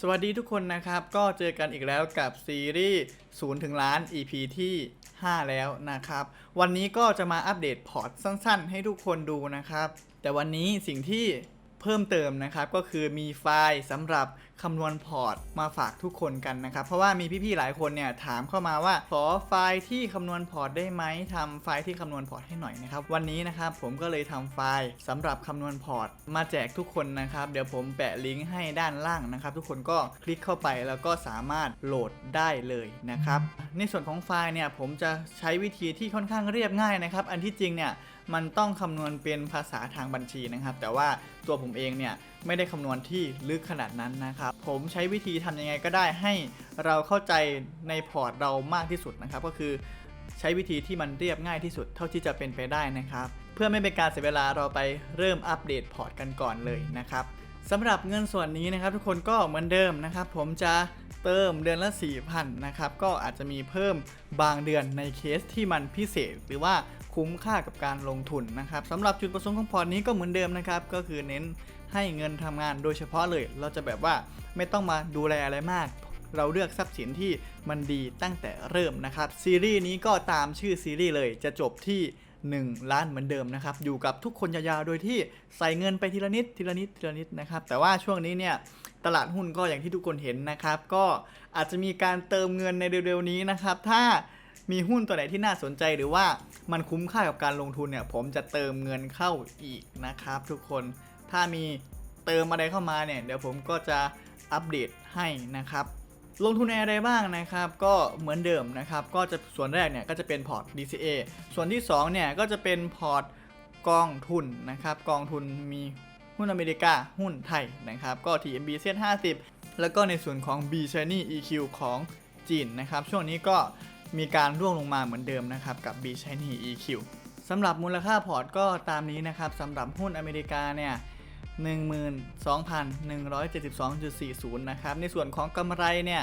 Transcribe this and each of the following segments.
สวัสดีทุกคนนะครับ ก็เจอกันอีกแล้วกับซีรีส์ศูนย์ถึงล้าน EP ที่ 5 แล้วนะครับ วันนี้ก็จะมาอัปเดตพอร์ตสั้นๆ ให้ทุกคนดูนะครับ แต่วันนี้สิ่งที่ เพิ่มเติมนะครับก็คือมีไฟล์สำหรับคำนวณพอร์ตมาฝากทุกคนกันนะครับเพราะว่ามีพี่ๆหลายคนเนี่ยถามเข้ามาว่าขอไฟล์ที่คำนวณพอร์ตได้ไหมทำไฟล์ที่คำนวณพอร์ตให้หน่อยนะครับวันนี้นะครับผมก็เลยทำไฟล์สำหรับคำนวณพอร์ตมาแจกทุกคนนะครับเดี๋ยวผมแปะลิงก์ให้ด้านล่างนะครับทุกคนก็คลิกเข้าไปแล้วก็สามารถโหลดได้เลยนะครับในส่วนของไฟล์เนี่ยผมจะใช้วิธีที่ค่อนข้างเรียบง่ายนะครับอันที่จริงเนี่ย มันต้องคำนวณเป็นภาษาทางบัญชีนะครับ แต่ว่าตัวผมเองเนี่ยไม่ได้คำนวณที่ลึกขนาดนั้นนะครับ ผมใช้วิธีทำยังไงก็ได้ให้เราเข้าใจในพอร์ตเรามากที่สุดนะครับ ก็คือใช้วิธีที่มันเรียบง่ายที่สุดเท่าที่จะเป็นไปได้นะครับ เพื่อไม่เป็นการเสียเวลาเราไปเริ่มอัปเดตพอร์ตกันก่อนเลยนะครับสำหรับเงินส่วนนี้นะครับ ทุกคนก็เหมือนเดิมนะครับ ผมจะ เติมเดือนละ 4,000นะครับก็อาจจะมีเพิ่มบางเดือนในเคสที่มันพิเศษ หรือว่าคุ้มค่ากับการลงทุนนะครับสำหรับจุดประสงค์ของพอร์ตนี้ก็เหมือนเดิมนะครับก็คือเน้นให้เงินทำงานโดยเฉพาะเลย เราจะแบบว่าไม่ต้องมาดูแลอะไรมาก เราเลือกทรัพย์สินที่มันดีตั้งแต่เริ่มนะครับซีรีส์นี้ก็ตามชื่อซีรีส์เลยจะจบที่1ล้านเหมือนเดิมนะครับอยู่กับทุกคนยาวๆ โดยที่ใส่เงินไปทีละนิดทีละนิดทีละนิดนะครับแต่ว่าช่วงนี้เนี่ย ตลาดหุ้นก็อย่างที่ทุกคนเห็นนะครับ ก็อาจจะมีการเติมเงินในเร็วๆนี้นะครับ ถ้ามีหุ้นตัวไหนที่น่าสนใจหรือว่ามันคุ้มค่ากับการลงทุนเนี่ย ผมจะเติมเงินเข้าอีกนะครับ ทุกคน ถ้ามีเติมอะไรเข้ามาเนี่ย เดี๋ยวผมก็จะอัปเดตให้นะครับ ลงทุนในอะไรบ้างนะครับ ก็เหมือนเดิมนะครับ ก็จะส่วนแรกเนี่ยก็จะเป็นพอร์ต DCA ส่วนที่2เนี่ยก็จะเป็นพอร์ตกองทุนนะครับ กองทุนมี หุ้นอเมริกา หุ้นไทยนะครับ ก็ TMB เซ็ต50 แล้วก็ในส่วนของ B Shiny EQ ของจีนนะครับ ช่วงนี้ก็มีการร่วงลงมาเหมือนเดิมนะครับกับ B Shiny EQ สำหรับมูลค่าพอร์ตก็ตามนี้นะครับสำหรับหุ้นอเมริกาเนี่ย12,172.40 นะครับ ในส่วนของกำไรเนี่ย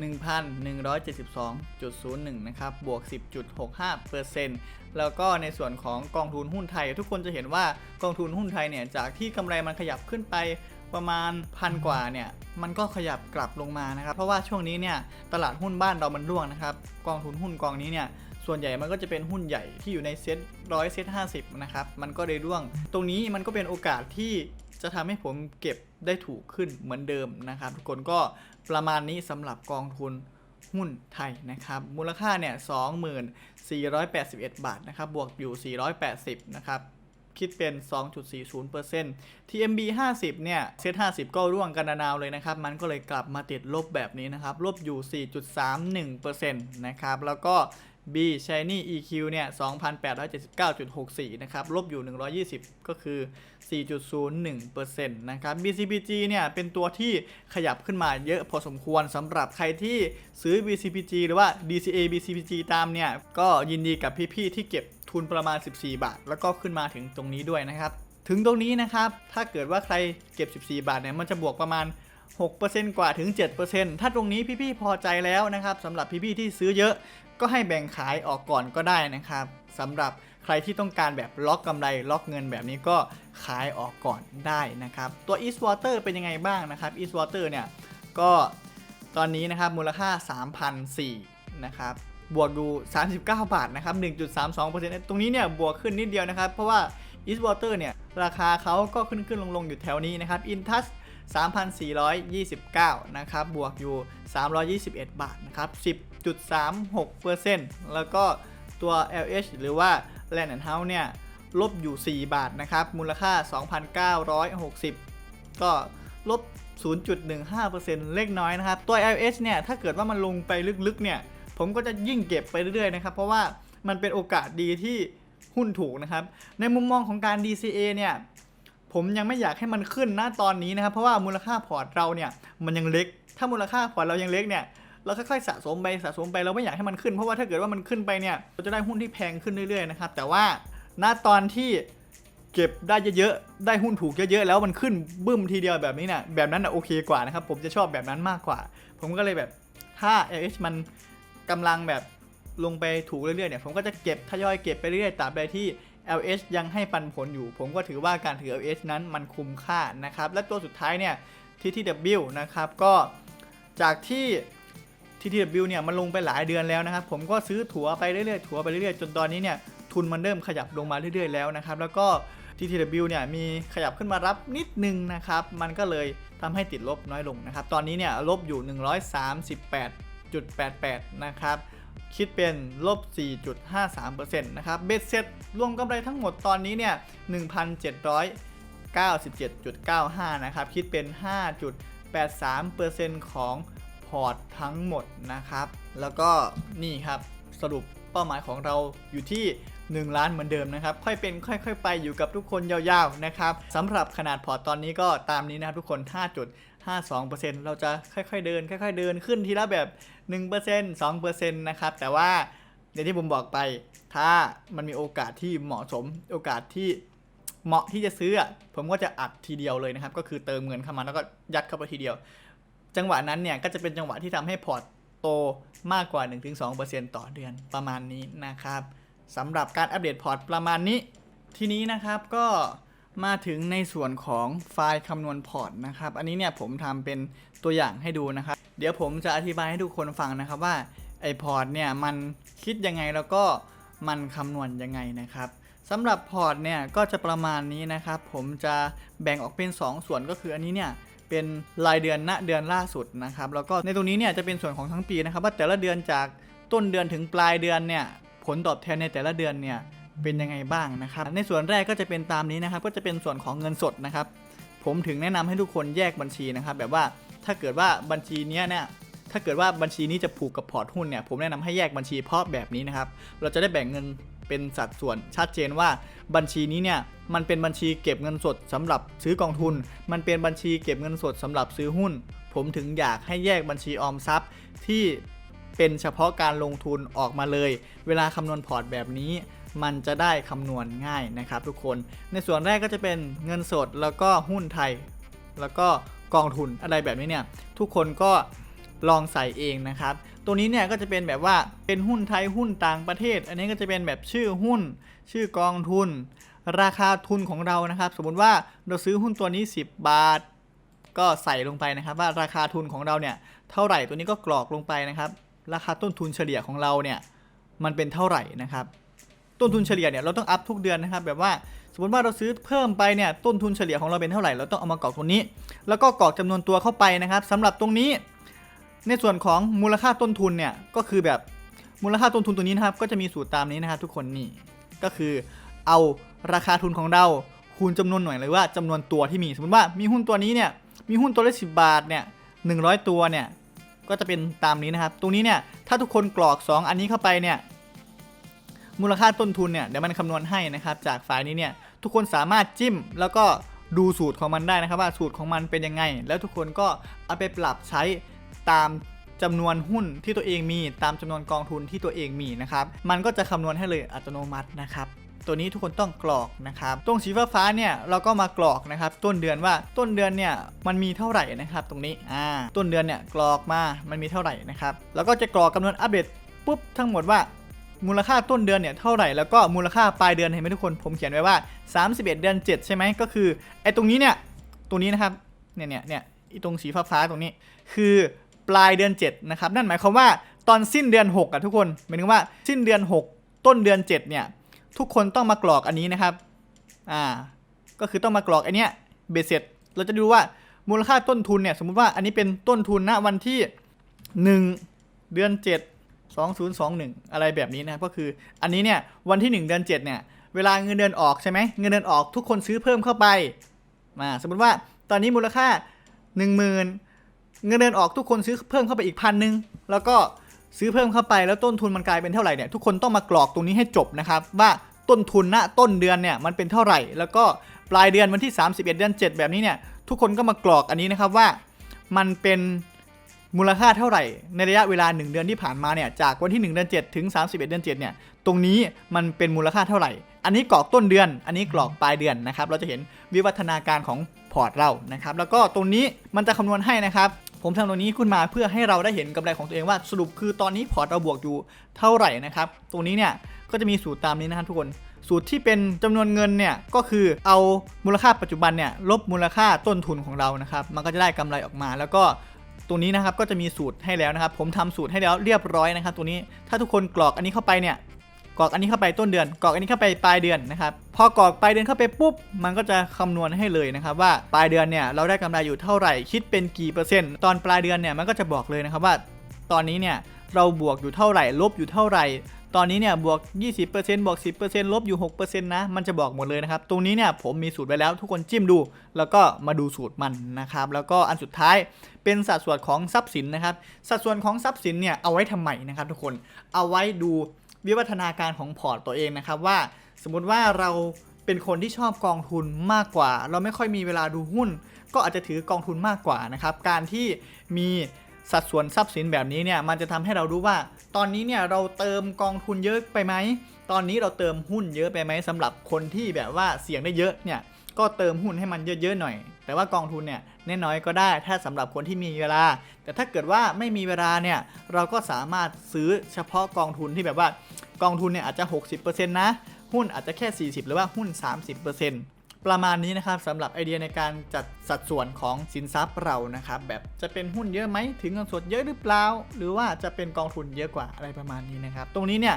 1,172.01 นะครับ บวก 10.65%แล้วก็ในส่วนของกองทุนหุ้นไทย ทุกคนจะเห็นว่ากองทุนหุ้นไทยเนี่ย จากที่กำไรมันขยับขึ้นไปประมาณพันกว่าเนี่ย มันก็ขยับกลับลงมานะครับ เพราะว่าช่วงนี้เนี่ย ตลาดหุ้นบ้านเรามันร่วงนะครับ กองทุนหุ้นกองนี้เนี่ยส่วนใหญ่มันก็จะเป็นหุ้นใหญ่ที่อยู่ในเซ็ตร้อยเซ็ตห้าสิบนะครับ มันก็เลยร่วง ตรงนี้มันก็เป็นโอกาสที่จะทำให้ผมเก็บได้ถูกขึ้นเหมือนเดิมนะครับ ทุกคนก็ ประมาณนี้สำหรับกองทุนหุ้นไทยนะครับ มูลค่าเนี่ย2481 บาทนะครับ บวกอยู่ 480 นะครับ คิดเป็น 2.40% TMB 50 เนี่ย เซต50 ก็ร่วงกันนาวเลยนะครับ มันก็เลยกลับมาติดลบแบบนี้นะครับ ลบอยู่ 4.31%นะครับ แล้วก็ B Shiny EQ เนี่ย 2,879.64 นะครับ ลบอยู่ 120 ก็คือ 4.01%นะครับ BCPG เนี่ย เป็นตัวที่ขยับขึ้นมาเยอะพอสมควรสำหรับใครที่ซื้อ BCPG หรือว่า DCA BCPG ตามเนี่ย ก็ยินดีกับพี่ๆที่เก็บทุนประมาณ 14 บาท แล้วก็ขึ้นมาถึงตรงนี้ด้วยนะครับ ถึงตรงนี้นะครับ ถ้าเกิดว่าใครเก็บ 14 บาทเนี่ย มันจะบวกประมาณ6%กว่าถึง 7%ถ้าตรงนี้พี่ๆพอใจแล้วนะครับสำหรับพี่ๆที่ซื้อเยอะ ก็ให้แบ่งขายออกก่อนก็ได้นะครับสำหรับใครที่ต้องการแบบล็อกกำไรล็อกเงินแบบนี้ก็ขายออกก่อนได้นะครับ ตัว East Water เป็นยังไงบ้างนะครับ East Water เนี่ยก็ตอนนี้นะครับมูลค่า 3,004นะครับบวกดู 39 บาทนะครับ 1.32%ตรงนี้เนี่ยบวกขึ้นนิดเดียวนะครับ เพราะว่า East Water เนี่ยราคาเขาก็ขึ้นขึ้นลงลงอยู่แถวนี้นะครับ Intouch 3,429 นะครับ บวกอยู่ 321 บาทนะครับ 10.36%แล้วก็ตัว LH หรือว่า Land and House เนี่ย ลบอยู่ 4 บาทนะครับ มูลค่า 2,960 ก็ลบ 0.15%เล็กน้อยนะครับ ตัว LH เนี่ย ถ้าเกิดว่ามันลงไปลึกๆเนี่ย ผมก็จะยิ่งเก็บไปเรื่อยๆนะครับ เพราะว่ามันเป็นโอกาสดีที่หุ้นถูกนะครับ ในมุมมองของการ DCA เนี่ยผมยังไม่อยากให้มันขึ้นนะตอนนี้นะครับ เพราะว่ามูลค่าพอร์ตเราเนี่ยมันยังเล็ก ถ้ามูลค่าพอร์ตเรายังเล็กเนี่ย เราค่อยๆสะสมไปสะสมไปเราไม่อยากให้มันขึ้นเพราะว่าถ้าเกิดว่ามันขึ้นไปเนี่ยเราจะได้หุ้นที่แพงขึ้นเรื่อยๆนะครับแต่ว่าณตอนที่เก็บได้เยอะๆ ได้หุ้นถูกเยอะๆ แล้วมันขึ้นบึ้มทีเดียวแบบนี้เนี่ยแบบนั้นนะโอเคกว่านะครับ ผมจะชอบแบบนั้นมากกว่า ผมก็เลยแบบถ้า LH มันกำลังแบบลงไปถูกเรื่อยๆ เนี่ย ผมก็จะเก็บทยอยเก็บไปเรื่อยๆตราบใดที่ LH ยังให้ปันผลอยู่ ผมก็ถือว่าการถือ LH นั้นมันคุ้มค่านะครับ และตัวสุดท้ายเนี่ย TTW นะครับ ก็จากที่ TTW เนี่ยมันลงไปหลายเดือนแล้วนะครับ ผมก็ซื้อถัวไปเรื่อยๆถัวไปเรื่อยๆ จนตอนนี้เนี่ยทุนมันเริ่มขยับลงมาเรื่อยๆแล้วนะครับ แล้วก็ TTW เนี่ยมีขยับขึ้นมารับนิดนึงนะครับ มันก็เลยทำให้ติดลบน้อยลงนะครับ ตอนนี้เนี่ยลบอยู่ 138.88 นะครับ คิดเป็นลบ 4.53%นะครับ เบ็ดเสร็จรวมกำไรทั้งหมดตอนนี้เนี่ย 1,797.95 นะครับ คิดเป็น 5.83%ของพอ ร์ตทั้งหมดนะครับ แล้วก็นี่ครับสรุปเป้าหมายของเราอยู่ที่ 1 ล้านเหมือนเดิมนะครับ ค่อยเป็นค่อย ๆ ไปอยู่กับทุกคนยาวๆนะครับสำหรับขนาดพอร์ตตอนนี้ก็ตามนี้นะครับทุกคน 5.52%เราจะค่อยๆเดิน ค่อย ๆ เดินขึ้นทีละแบบ 1% 2%นะครับ แต่ว่าอย่างที่ผมบอกไป ถ้ามันมีโอกาสที่เหมาะสม โอกาสที่เหมาะที่จะซื้อ ผมก็จะอัดทีเดียวเลยนะครับ ก็คือเติมเงินเข้ามาแล้วก็ยัดเข้าไปทีเดียว จังหวะนั้นเนี่ยก็จะเป็นจังหวะที่ทำให้พอร์ตโตมากกว่า 1-2%ต่อเดือนประมาณนี้นะครับสำหรับการอัปเดตพอร์ตประมาณนี้ ทีนี้นะครับก็มาถึงในส่วนของไฟล์คำนวณพอร์ตนะครับ อันนี้เนี่ยผมทำเป็นตัวอย่างให้ดูนะครับ เดี๋ยวผมจะอธิบายให้ทุกคนฟังนะครับว่าไอพอร์ตเนี่ยมันคิดยังไงแล้วก็มันคำนวณยังไงนะครับสำหรับพอร์ตเนี่ยก็จะประมาณนี้นะครับ ผมจะแบ่งออกเป็น 2 ส่วนก็คืออันนี้เนี่ย เป็นรายเดือนณเดือนล่าสุดนะครับแล้วก็ในตรงนี้เนี่ยจะเป็นส่วนของทั้งปีนะครับว่าแต่ละเดือนจากต้นเดือนถึงปลายเดือนเนี่ยผลตอบแทนในแต่ละเดือนเนี่ยเป็นยังไงบ้างนะครับ ในส่วนแรกก็จะเป็นตามนี้นะครับ ก็จะเป็นส่วนของเงินสดนะครับ ผมถึงแนะนำให้ทุกคนแยกบัญชีนะครับ แบบว่าถ้าเกิดว่าบัญชีเนี้ยเนี่ยถ้าเกิดว่าบัญชีนี้จะผูกกับพอร์ตหุ้นเนี่ยผมแนะนำให้แยกบัญชีเพราะแบบนี้นะครับ เราจะได้แบ่งเงิน เป็นสัดส่วนชัดเจนว่าบัญชีนี้เนี่ยมันเป็นบัญชีเก็บเงินสดสำหรับซื้อกองทุน มันเป็นบัญชีเก็บเงินสดสำหรับซื้อหุ้น ผมถึงอยากให้แยกบัญชีออมทรัพย์ที่เป็นเฉพาะการลงทุนออกมาเลย เวลาคำนวณพอร์ตแบบนี้มันจะได้คำนวณง่ายนะครับทุกคน ในส่วนแรกก็จะเป็นเงินสดแล้วก็หุ้นไทย แล้วก็กองทุนอะไรแบบนี้เนี่ย ทุกคนก็ ลองใส่เองนะครับ ตัวนี้เนี่ยก็จะเป็นแบบว่าเป็นหุ้นไทยหุ้นต่างประเทศ อันนี้ก็จะเป็นแบบชื่อหุ้น ชื่อกองทุน ราคาทุนของเรานะครับ สมมติว่าเราซื้อหุ้นตัวนี้ 10 บาท ก็ใส่ลงไปนะครับ ว่าราคาทุนของเราเนี่ยเท่าไหร่ตัวนี้ก็กรอกลงไปนะครับ ราคาต้นทุนเฉลี่ยของเราเนี่ยมันเป็นเท่าไหร่นะครับต้นทุนเฉลี่ยเนี่ยเราต้องอัพทุกเดือนนะครับแบบว่าสมมติว่าเราซื้อเพิ่มไปเนี่ยต้นทุนเฉลี่ยของเราเป็นเท่าไหร่เราต้องเอามากรอกตรงนี้ แล้วก็กรอกจำนวนตัวเข้าไปนะครับสำหรับตรงนี้ ในส่วนของมูลค่าต้นทุนเนี่ยก็คือแบบมูลค่าต้นทุนตัวนี้นะครับ ก็จะมีสูตรตามนี้นะครับ ทุกคนนี่ก็คือเอาราคาทุนของเราคูณจำนวนหน่วยเลยว่าจำนวนตัวที่มี สมมติว่ามีหุ้นตัวนี้เนี่ยมีหุ้นตัวละสิบาทเนี่ยหนึ่งร้อยตัวเนี่ยก็จะเป็นตามนี้นะครับ ตรงนี้เนี่ยถ้าทุกคนกรอก 2 อันนี้เข้าไปเนี่ยมูลค่าต้นทุนเนี่ยเดี๋ยวมันคำนวณให้นะครับ จากไฟล์นี้เนี่ยทุกคนสามารถจิ้มแล้วก็ดูสูตรของมันได้นะครับ ว่าสูตรของมันเป็นยังไง แล้วทุกคนก็เอาไปปรับใช้ ตามจำนวนหุ้นที่ตัวเองมี ตามจำนวนกองทุนที่ตัวเองมีนะครับ มันก็จะคำนวณให้เลยอัตโนมัตินะครับตัวนี้ทุกคนต้องกรอกนะครับ ตรงสีฟ้าฟ้าเนี่ยเราก็มากรอกนะครับ ต้นเดือนว่าต้นเดือนเนี่ยมันมีเท่าไหร่นะครับ ตรงนี้อ่าต้นเดือนเนี่ยกรอกมา มันมีเท่าไหร่นะครับ แล้วก็จะกรอกคำนวณอัปเดตปุ๊บทั้งหมดว่า มูลค่าต้นเดือนเนี่ยเท่าไหร่ แล้วก็มูลค่าปลายเดือนเห็นไหมทุกคน ผมเขียนไว้ว่า 31 เดือน 7 ใช่ไหมก็คือไอ้ตรงนี้เนี่ย ตรงนี้นะครับ เนี่ยเนี่ยเนี่ยไอ้ตรงสีฟ้าๆตรงนี้ คือ ปลายเดือน 7 นะครับ นั่นหมายความว่าตอนสิ้นเดือน 6อะทุกคนหมายถึงว่าสิ้นเดือน 6 ต้นเดือน 7 เนี่ย ทุกคนต้องมากรอกอันนี้นะครับอ่าก็คือต้องมากรอกไอันเนี้ยเบสเสร็จเราจะดูว่ามูลค่าต้นทุนเนี่ยสมมุติว่าอันนี้เป็นต้นทุนณวันที่ 1 เดือน 7 2021 อะไรแบบนี้นะก็คืออันนี้เนี่ยวันที่ 1 เดือน 7 เนี่ยเวลาเงินเดือนออกใช่ไหมเงินเดือนออกทุกคนซื้อเพิ่มเข้าไปมาสมมติว่าตอนนี้มูลค่า 10,000 เงินเดือนออกทุกคนซื้อเพิ่มเข้าไปอีกพันหนึ่งแล้วก็ซื้อเพิ่มเข้าไปแล้วต้นทุนมันกลายเป็นเท่าไหร่เนี่ยทุกคนต้องมากรอกตรงนี้ให้จบนะครับว่าต้นทุนณต้นเดือนเนี่ยมันเป็นเท่าไหร่ แล้วก็ปลายเดือนวันที่ 31 เดือน 7 แบบนี้เนี่ยทุกคนก็มากรอกอันนี้นะครับว่ามันเป็นมูลค่าเท่าไหร่ ในระยะเวลา 1 เดือนที่ผ่านมาเนี่ยจากวันที่ 1 เดือน 7 ถึง 31 เดือน 7 เนี่ยตรงนี้มันเป็นมูลค่าเท่าไหร่ อันนี้กรอกต้นเดือน อันนี้กรอกปลายเดือนนะครับเราจะเห็นวิวัฒนาการของพอร์ตเรานะครับแล้วก็ตรงนี้มันจะคำนวณให้นะครับ ผมทำตรงนี้ขึ้นมาเพื่อให้เราได้เห็นกำไรของตัวเองว่าสรุปคือตอนนี้พอร์ตเราบวกอยู่เท่าไหร่นะครับ ตรงนี้เนี่ยก็จะมีสูตรตามนี้นะครับทุกคนสูตรที่เป็นจำนวนเงินเนี่ยก็คือเอามูลค่าปัจจุบันเนี่ยลบมูลค่าต้นทุนของเรานะครับมันก็จะได้กำไรออกมา แล้วก็ตรงนี้นะครับก็จะมีสูตรให้แล้วนะครับ ผมทำสูตรให้แล้วเรียบร้อยนะครับ ตัวนี้ถ้าทุกคนกรอกอันนี้เข้าไปเนี่ย กรอกอันนี้เข้าไปต้นเดือนกรอกอันนี้เข้าไปปลายเดือนนะครับพอกรอกปลายเดือนเข้าไปปุ๊บ มันก็จะคำนวณให้เลยนะครับว่าปลายเดือนเนี่ยเราได้กำไรอยู่เท่าไหร่คิดเป็นกี่เปอร์เซ็นต์ตอนปลายเดือนเนี่ยมันก็จะบอกเลยนะครับว่า ตอนนี้เนี่ยเราบวกอยู่เท่าไหร่ ลบอยู่เท่าไหร่ ตอนนี้เนี่ยบวก 20%บวก 10%ลบอยู่ 6%นะ มันจะบอกหมดเลยนะครับ ตรงนี้เนี่ยผมมีสูตรไว้แล้วทุกคนจิ้มดู แล้วก็มาดูสูตรมันนะครับ แล้วก็อันสุดท้ายเป็นสัดส่วนของทรัพย์สินนะครับ สัดส่วนของทรัพย์สินเนี่ยเอาไว้ทำไมนะครับทุกคน เอาไว้ดู วิวัฒนาการของพอร์ตตัวเองนะครับว่า สมมุติว่าเราเป็นคนที่ชอบกองทุนมากกว่า เราไม่ค่อยมีเวลาดูหุ้น ก็อาจจะถือกองทุนมากกว่านะครับการที่มีสัดส่วนทรัพย์สินแบบนี้เนี่ยมันจะทำให้เรารู้ว่า ตอนนี้เนี่ยเราเติมกองทุนเยอะไปไหมตอนนี้เราเติมหุ้นเยอะไปไหมสำหรับคนที่แบบว่าเสี่ยงได้เยอะเนี่ยก็เติมหุ้นให้มันเยอะๆหน่อย แต่ว่ากองทุนเนี่ย น้อยๆก็ได้ ถ้าสำหรับคนที่มีเวลา แต่ถ้าเกิดว่าไม่มีเวลาเนี่ยเราก็สามารถซื้อเฉพาะกองทุนที่แบบว่ากองทุนเนี่ยอาจจะ 60%นะหุ้นอาจจะแค่ 40 หรือว่าหุ้น 30%ประมาณนี้นะครับสำหรับไอเดียในการจัดสัดส่วนของสินทรัพย์เรานะครับแบบจะเป็นหุ้นเยอะไหมถึงเงินสดเยอะหรือเปล่า หรือว่าจะเป็นกองทุนเยอะกว่าอะไรประมาณนี้นะครับ ตรงนี้เนี่ย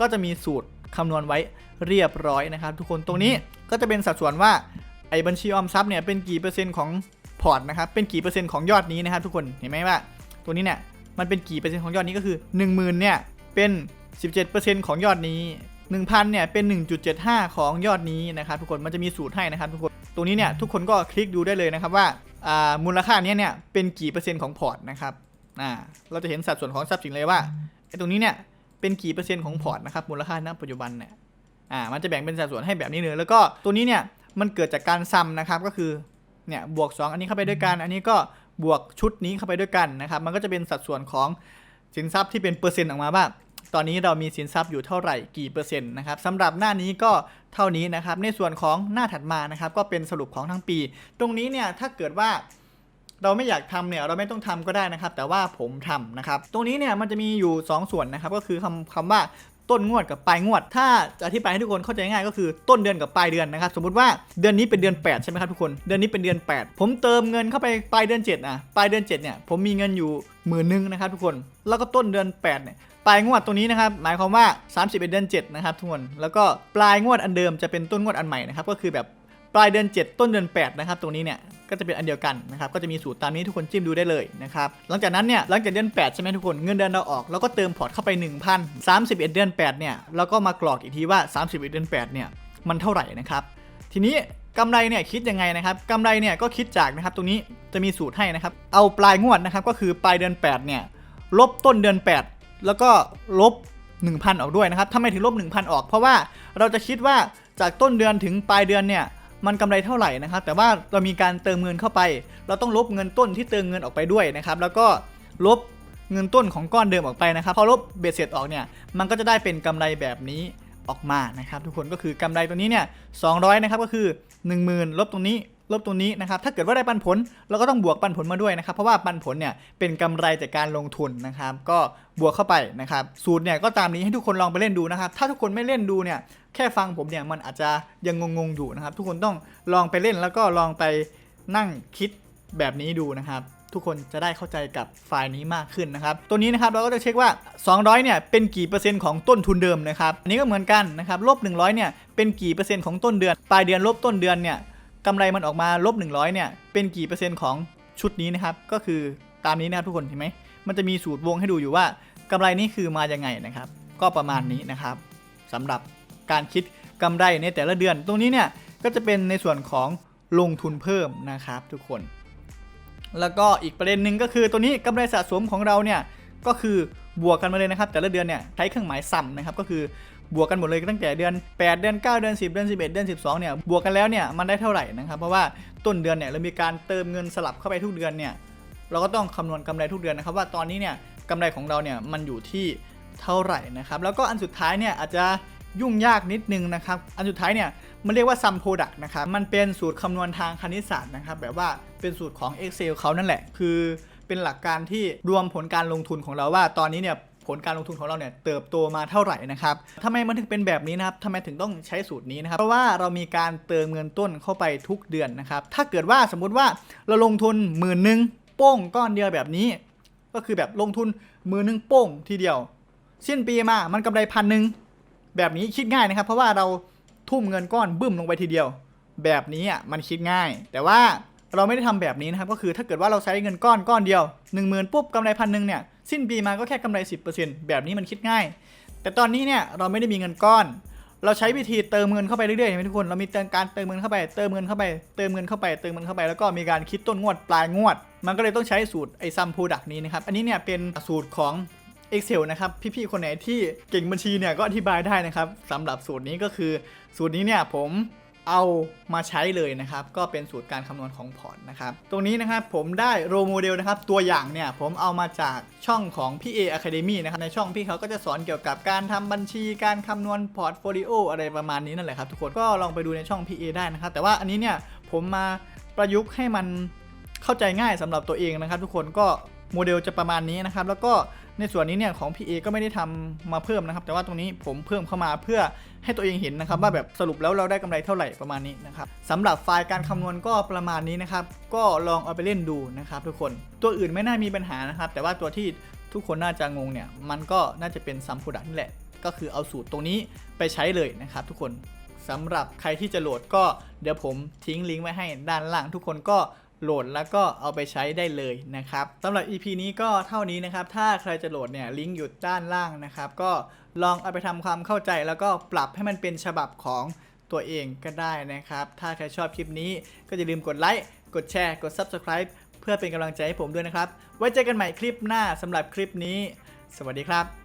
ก็จะมีสูตรคำนวณไว้เรียบร้อยนะครับ ทุกคนตรงนี้ก็จะเป็นสัดส่วนว่าไอ้บัญชีออมทรัพย์เนี่ยเป็นกี่เปอร์เซ็นต์ของ พอร์ตนะครับเป็นกี่เปอร์เซ็นต์ของยอดนี้นะครับทุกคนเห็นไหมว่า ตัวนี้เนี่ยมันเป็นกี่เปอร์เซ็นต์ของยอดนี้ก็คือ 1 0,000เนี่ยเป็น 17%ของยอดนี้ 1,000เนี่ยเป็น 1.75 ของยอดนี้นะครับทุกคนมันจะมีสูตรให้นะครับทุกคนตรงนี้เนี่ยทุกคนก็คลิกดูได้เลยนะครับว่าามูลค่านี้เนี่ยเป็นกี่เปอร์เซ็นต์ของพอร์ตนะครับอ่าเราจะเห็นสัดส่วนของทรัพย์สินเลยว่าไอ้ตรงนี้เนี่ยเป็นกี่เปอร์เซ็นต์ของพอร์ตนะครับมูลค่าณปัจจุบันเนี่ยอ่ามันจะแบ่งเป็นสัดส่วนให้แบบนี้เลยแล้วก็ตัวนี้เนี่ยมันเกิดจากการซัมนะครับก็คือ เนี่ยบวก 2 อันนี้เข้าไปด้วยกัน อันนี้ก็บวกชุดนี้เข้าไปด้วยกันนะครับ มันก็จะเป็นสัดส่วนของสินทรัพย์ที่เป็นเปอร์เซ็นต์ออกมาว่าตอนนี้เรามีสินทรัพย์อยู่เท่าไหร่กี่เปอร์เซ็นต์นะครับสำหรับหน้านี้ก็เท่านี้นะครับ ในส่วนของหน้าถัดมานะครับ ก็เป็นสรุปของทั้งปี ตรงนี้เนี่ยถ้าเกิดว่าเราไม่อยากทำเนี่ยเราไม่ต้องทำก็ได้นะครับ แต่ว่าผมทำนะครับ ตรงนี้เนี่ยมันจะมีอยู่ 2 ส่วนนะครับ ก็คือคำคำว่า ต้นงวดกับปลายงวด ถ้าจะอธิบายให้ทุกคนเข้าใจง่ายก็คือต้นเดือนกับปลายเดือนนะครับ สมมติว่าเดือนนี้เป็นเดือน 8 ใช่ไหมครับทุกคน เดือนนี้เป็นเดือน 8 ผมเติมเงินเข้าไปปลายเดือน7อะ ปลายเดือน 7 เนี่ย ผมมีเงินอยู่หมื่นนึงนะครับทุกคน แล้วก็ต้นเดือน 8 เนี่ย ปลายงวดตรงนี้นะครับ หมายความว่า 31 เดือน7นะครับทุกคน แล้วก็ปลายงวดอันเดิมจะเป็นต้นงวดอันใหม่นะครับ ก็คือแบบ ปลายเดือน 7 ต้นเดือน 8 นะครับ ตรงนี้เนี่ยก็จะเป็นอันเดียวกันนะครับ ก็จะมีสูตรตามนี้ทุกคนจิ้มดูได้เลยนะครับ หลังจากนั้นเนี่ย หลังจากเดือน 8 ใช่ไหมทุกคน เงินเดือนเราออก แล้วก็เติมพอร์ตเข้าไป 1,000 31 เดือน 8 เนี่ย เราก็มากรอกอีกทีว่า 31 เดือน 8 เนี่ย มันเท่าไหร่นะครับ ทีนี้กำไรเนี่ยคิดยังไงนะครับกำไรเนี่ยก็คิดจากนะครับ ตรงนี้จะมีสูตรให้นะครับ เอาปลายงวดนะครับ ก็คือปลายเดือน 8 เนี่ย ลบต้นเดือน 8 แล้วก็ลบ 1,000 ออกด้วยนะครับทำไมถึงลบ 1,000 ออก เพราะว่าเราจะคิดว่าจากต้นเดือนถึงปลายเดือนเนี่ย มันกำไรเท่าไหร่นะครับ แต่ว่าเรามีการเติมเงินเข้าไป เราต้องลบเงินต้นที่เติมเงินออกไปด้วยนะครับ แล้วก็ลบเงินต้นของก้อนเดิมออกไปนะครับ พอลบเบ็ดเสร็จออกเนี่ย มันก็จะได้เป็นกำไรแบบนี้ออกมานะครับ ทุกคนก็คือกำไรตัวนี้เนี่ยสองนะครับก็คือ 10,000 ลบตรงนี้ ลบตรงนี้นะครับ ถ้าเกิดว่าได้ปันผล เราก็ต้องบวกปันผลมาด้วยนะครับ เพราะว่าปันผลเนี่ยเป็นกำไรจากการลงทุนนะครับ ก็บวกเข้าไปนะครับ สูตรเนี่ยก็ตามนี้ให้ทุกคนลองไปเล่นดูนะครับ ถ้าทุกคนไม่เล่นดูเนี่ย แค่ฟังผมเนี่ยมันอาจจะยังงงๆอยู่นะครับ ทุกคนต้องลองไปเล่นแล้วก็ลองไปนั่งคิดแบบนี้ดูนะครับ ทุกคนจะได้เข้าใจกับไฟล์นี้มากขึ้นนะครับ ตัวนี้นะครับเราก็จะเช็คว่า 200เนี่ยเป็นกี่เปอร์เซ็นต์ของต้นทุนเดิมนะครับอันนี้ก็เหมือนกันนะครับลบ100เนี่ยเป็นกี่เปอร์เซ็นต์ของต้นเดือน ปลายเดือนลบต้นเดือนเนี่ย กำไรมันออกมาลบ100เนี่ยเป็นกี่เปอร์เซ็นต์ของชุดนี้นะครับก็คือตามนี้นะครับทุกคนเห็นไหมมันจะมีสูตรวงให้ดูอยู่ว่ากำไรนี่คือมายังไงนะครับ ก็ประมาณนี้นะครับสำหรับการคิดกำไรในแต่ละเดือน ตรงนี้เนี่ยก็จะเป็นในส่วนของลงทุนเพิ่มนะครับ ทุกคน แล้วก็อีกประเด็นหนึ่งก็คือตัวนี้กำไรสะสมของเราเนี่ยก็คือบวกกันมาเลยนะครับ แต่ละเดือนเนี่ยใช้เครื่องหมายซ้ำนะครับ ก็คือ บวกกันหมดเลยตั้งแต่เดือน 8 เดือน 9 เดือน 10 เดือน 11 เดือน 12 เนี่ย บวกกันแล้วเนี่ยมันได้เท่าไหร่นะครับ เพราะว่าต้นเดือนเนี่ยเรามีการเติมเงินสลับเข้าไปทุกเดือนเนี่ยเราก็ต้องคำนวณกำไรทุกเดือนนะครับ ว่าตอนนี้เนี่ยกำไรของเราเนี่ยมันอยู่ที่เท่าไหร่นะครับ แล้วก็อันสุดท้ายเนี่ยอาจจะยุ่งยากนิดนึงนะครับ อันสุดท้ายเนี่ยมันเรียกว่า sum product นะครับ มันเป็นสูตรคำนวณทางคณิตศาสตร์นะครับ แบบว่าเป็นสูตรของ Excel เขานั่นแหละ คือเป็นหลักการที่รวมผลการลงทุนของเราว่า ตอนนี้เนี่ย ผลการลงทุนของเราเนี่ยเติบโตมาเท่าไหร่นะครับทำไมมันถึงเป็นแบบนี้นะครับทำไมถึงต้องใช้สูตรนี้นะครับ เพราะว่าเรามีการเติมเงินต้นเข้าไปทุกเดือนนะครับ ถ้าเกิดว่าสมมุติว่าเราลงทุนหมื่นหนึ่งโป้งก้อนเดียวแบบนี้ ก็คือแบบลงทุนหมื่นหนึ่งโป้งทีเดียวสิ้นปีมา มันกำไรพันหนึ่งแบบนี้คิดง่ายนะครับ เพราะว่าเราทุ่มเงินก้อนบึ้มลงไปทีเดียว แบบนี้อะมันคิดง่าย แต่ว่าเราไม่ได้ทำแบบนี้นะครับ ก็คือถ้าเกิดว่าเราใช้เงินก้อนก้อนเดียว 1 0,000 ปุ๊บกำไรพันหนึ่งเนี่ย สิ้นปีมาก็แค่กำไร 10%แบบนี้มันคิดง่าย แต่ตอนนี้เนี่ยเราไม่ได้มีเงินก้อน เราใช้วิธีเติมเงินเข้าไปเรื่อยๆเห็นไหมทุกคน เรามีเติมการเติมเงินเข้าไป เติมเงินเข้าไป เติมเงินเข้าไป เติมเงินเข้าไป แล้วก็มีการคิดต้นงวดปลายงวด มันก็เลยต้องใช้สูตรไอซัมโปรดักนี้นะครับ อันนี้เนี่ยเป็นสูตรของ Excel นะครับ พี่ๆ คนไหนที่เก่งบัญชีเนี่ยก็อธิบายได้นะครับสำหรับสูตรนี้ก็คือ สูตรนี้เนี่ยผม เอามาใช้เลยนะครับ ก็เป็นสูตรการคำนวณของพอร์ตนะครับ ตรงนี้นะครับผมได้โรโมเดลนะครับ ตัวอย่างเนี่ยผมเอามาจากช่องของพี่เออะคาเดมี่นะครับ ในช่องพี่เขาก็จะสอนเกี่ยวกับการทำบัญชีการคำนวณพอร์ตโฟลิโออะไรประมาณนี้นั่นแหละครับทุกคนก็ลองไปดูในช่องพี่เอได้นะครับ แต่ว่าอันนี้เนี่ยผมมาประยุกต์ให้มันเข้าใจง่ายสำหรับตัวเองนะครับ ทุกคนก็ โมเดลจะประมาณนี้นะครับ แล้วก็ในส่วนนี้เนี่ยของ PA ก็ไม่ได้ทำมาเพิ่มนะครับ แต่ว่าตรงนี้ผมเพิ่มเข้ามาเพื่อให้ตัวเองเห็นนะครับ ว่าแบบสรุปแล้วเราได้กำไรเท่าไหร่ประมาณนี้นะครับสำหรับไฟล์การคำนวณก็ประมาณนี้นะครับ ก็ลองเอาไปเล่นดูนะครับ ทุกคนตัวอื่นไม่น่ามีปัญหานะครับ แต่ว่าตัวที่ทุกคนน่าจะงงเนี่ยมันก็น่าจะเป็นซัมโปรดักนี่แหละ ก็คือเอาสูตรตรงนี้ไปใช้เลยนะครับ ทุกคนสำหรับใครที่จะโหลดก็เดี๋ยวผมทิ้งลิงก์ไว้ให้ด้านล่างทุกคนก็ โหลดแล้วก็เอาไปใช้ได้เลยนะครับสำหรับ EP นี้ก็เท่านี้นะครับ ถ้าใครจะโหลดเนี่ยลิงก์อยู่ด้านล่างนะครับ ก็ลองเอาไปทำความเข้าใจแล้วก็ปรับให้มันเป็นฉบับของตัวเองก็ได้นะครับ ถ้าใครชอบคลิปนี้ก็อย่าลืมกดไลค์ กดแชร์ กด Subscribe เพื่อเป็นกำลังใจให้ผมด้วยนะครับ ไว้เจอกันใหม่คลิปหน้าสำหรับคลิปนี้ สวัสดีครับ